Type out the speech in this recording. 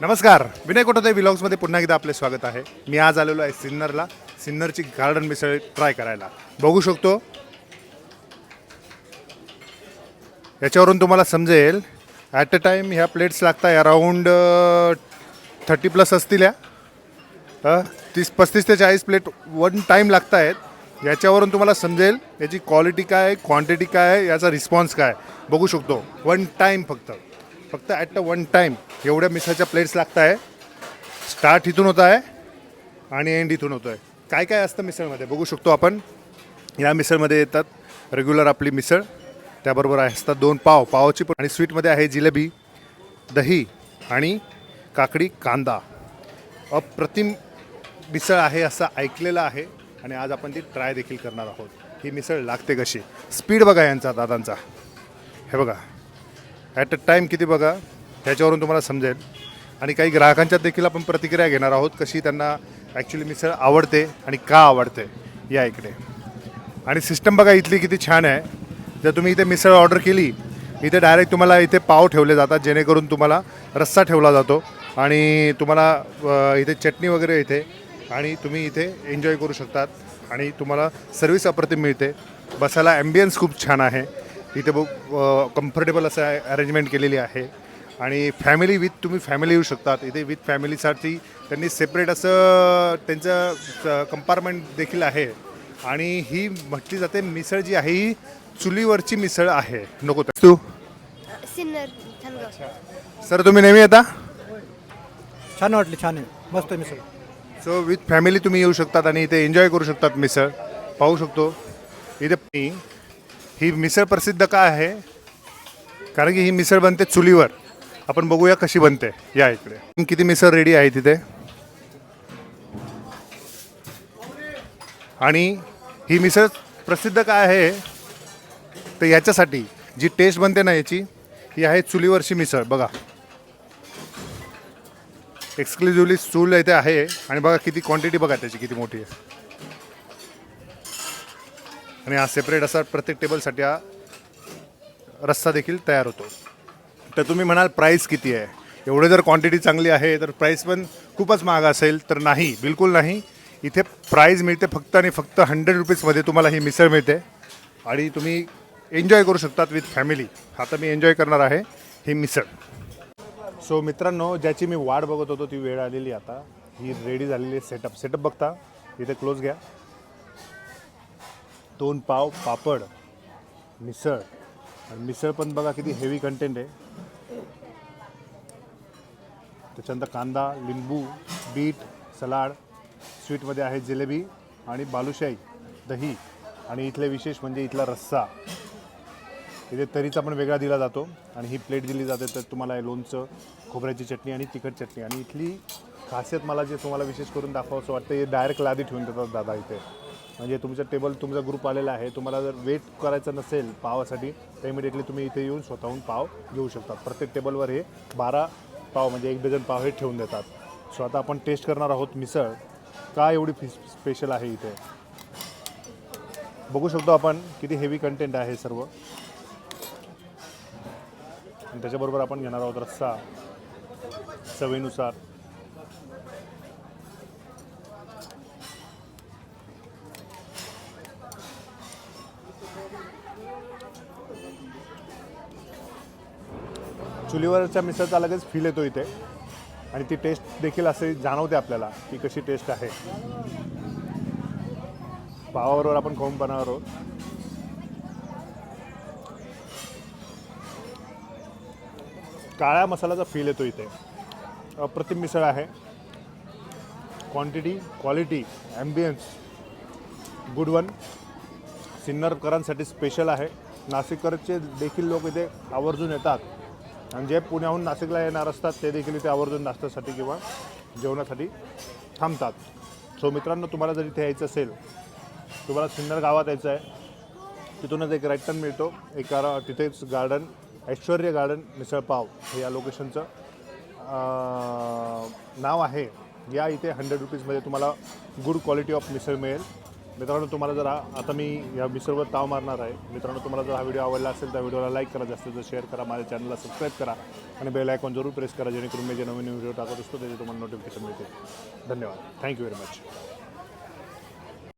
नमस्कार. विनय कोटोदे विलॉग्समध्ये पुन्हा एकदा आपले स्वागत आहे. मी आज आलेलो आहे सिन्नरला. सिन्नरची गार्डन मिसळ ट्राय करायला. बघू शकतो. याच्यावरून तुम्हाला समजेल ॲट अ टाईम ह्या प्लेट्स लागतात अराऊंड थर्टी प्लस असतील या. तीस पस्तीस ते चाळीस प्लेट वन टाईम लागत आहेत याच्यावरून तुम्हाला समजेल याची क्वालिटी काय क्वांटिटी काय याचा रिस्पॉन्स काय. बघू शकतो. वन टाईम फक्त. फक्त ॲट अ वन टाईम एवढ्या मिसळच्या प्लेट्स लागत आहे स्टार्ट इथून होत आहे आणि एंड इथून होतो आहे काय काय असतं मिसळमध्ये? बघू शकतो आपण. या मिसळमध्ये येतात रेग्युलर आपली मिसळ. त्याबरोबर असतात दोन पाव. पावची पण आणि स्वीटमध्ये आहे जिलेबी दही आणि काकडी कांदा. अप्रतिम मिसळ आहे असं ऐकलेलं आहे आणि आज आपण ती ट्राय देखील करणार आहोत. ही मिसळ लागते कशी? स्पीड बघा यांचा दादांचा. हे बघा. ॲट अ टाईम किती बघा त्याच्यावरून तुम्हाला समजेल. आणि काही ग्राहकांच्या देखील आपण प्रतिक्रिया घेणार आहोत कशी त्यांना ॲक्च्युली मिसळ आवडते आणि का आवडते या इकडे. आणि सिस्टम बघा इथली किती छान आहे. जर तुम्ही इथे मिसळ ऑर्डर केली इथे डायरेक्ट तुम्हाला इथे पाव ठेवले जातात जेणेकरून तुम्हाला रस्सा ठेवला जातो. आणि तुम्हाला इथे चटणी वगैरे इथे आणि तुम्ही इथे एन्जॉय करू शकतात. आणि तुम्हाला सर्विस अप्रतिम मिळते. बसायला ॲम्बियन्स खूप छान आहे. इथे बघ कम्फर्टेबल असं अरेंजमेंट केलेली आहे. आणि फॅमिली विथ तुम्ही फॅमिली येऊ शकतात. इथे विथ फॅमिलीसाठी त्यांनी सेपरेट असं त्यांचं कंपार्टमेंट देखील आहे. आणि ही म्हटली जाते मिसळ जी आहे ही चुलीवरची मिसळ आहे. नको तर. तू? सर तुम्ही नेहमी येता? छान वाटली छान आहे. मस्त आहे मिसळ. सो विथ फॅमिली तुम्ही येऊ शकतात आणि इथे एन्जॉय करू शकतात मिसळ. पाहू शकतो. इथे ही मिसळ प्रसिद्ध का आहे? कारण की ही मिसळ बनते चुलीवर. आपण बघूया कशी बनते या इकडे. किती मिसळ रेडी आहे तिथे? आणि ही मिसळ प्रसिद्ध काय आहे? तर याच्यासाठी जी टेस्ट बनते ना याची ही आहे चुलीवरची मिसळ. बघा. एक्सक्लुझिव्हली चूल इथे आहे. आणि बघा किती क्वांटिटी बघा त्याची किती मोठी आहे. आणि हा सेपरेट असा प्रत्येक टेबलसाठी हा रस्सा देखील तयार होतो. तर तुम्ही म्हणाल प्राईस किती आहे? एवढे जर क्वांटिटी चांगली आहे तर प्राईस पण खूपच महाग असेल तर नाही बिलकुल नाही. इथे प्राईज मिळते फक्त आणि फक्त हंड्रेड रुपीजमध्ये तुम्हाला ही मिसळ मिळते. आणि तुम्ही एन्जॉय करू शकतात विथ फॅमिली आता मी एन्जॉय करणार आहे ही मिसळ. सो मित्रांनो ज्याची मी वाट बघत होतो ती वेळ आलेली आता. ही रेडी झालेली सेटअप सेटअप बघता इथे क्लोज घ्या. दोन पाव पापड मिसळ. आणि मिसळ पण बघा किती हेवी कंटेंट आहे. त्याच्यानंतर कांदा लिंबू बीट सलाड. स्वीटमध्ये आहे जिलेबी आणि बालुशाही दही. आणि इथले विशेष म्हणजे इथला रस्सा. इथे तरीचा पण वेगळा दिला जातो. आणि ही प्लेट दिली जाते तर तुम्हाला लोणचं खोबऱ्याची चटणी आणि तिखट चटणी. आणि इथली खासियत मला जे तुम्हाला विशेष करून दाखवावं असं वाटतं हे डायरेक्ट लादी ठेवून देतात दादा इथे. म्हणजे तुमच्या टेबल तुमचा ग्रुप आलेला आहे. तुम्हाला जर वेट करायचं नसेल पावासाठी तर इमिडिएटली तुम्ही इथे येऊन स्वतःहून पाव घेऊ शकतात. प्रत्येक टेबलवर हे बारा पाव म्हणजे एक डझन पाव हे ठेवून देतात. सो आता आपण टेस्ट करणार आहोत मिसळ. का एवढी फिस स्पेशल आहे इथे? बघू शकतो आपण किती हेवी कंटेंट आहे सर्व. आणि त्याच्याबरोबर आपण घेणार आहोत रस्सा. चवीनुसार. चुलीवरच्या मिसळचा लगेच फील येतो इथे. आणि ती टेस्ट देखील असे जाणवते आपल्याला की कशी टेस्ट आहे. पावाबरोबर आपण खाऊन पाहणार आहोत. काळ्या मसाल्याचा फील येतो इथे. अप्रतिम मिसळ आहे. Quantity quality ambience good one सिन्नरकरांसाठी special आहे. नाशिककरचे देखील लोक इथे आवर्जून येतात. आणि जे पुण्याहून नाशिकला येणार असतात ते देखील इथे आवर्जून नाश्त्यासाठी किंवा जेवणासाठी थांबतात. सो मित्रांनो तुम्हाला जर इथे यायचं असेल तुम्हाला सिन्नर गावात यायचं आहे तिथूनच एक राईट टर्न मिळतो. एक तिथेच गार्डन ऐश्वर्य गार्डन मिसळपाव हे या लोकेशनचं नाव आहे. या इथे हंड्रेड रुपीजमध्ये तुम्हाला गुड क्वालिटी ऑफ मिसळ मिळेल. मित्रांनो तुम्हाला जर आता मी या मिसरवर ताव मारणार आहे. मित्रांनो तुम्हाला जर हा व्हिडिओ आवडला असेल तर व्हिडिओला लाईक करा जास्तीत जास्त शेअर करा माझ्या चॅनलला सबस्क्राईब करा आणि बेल आयकॉन जरूर प्रेस करा जेणेकरून मी जे नवीन व्हिडिओ टाकत असतो त्याचे तुम्हाला नोटिफिकेशन मिळते. धन्यवाद. Thank you very much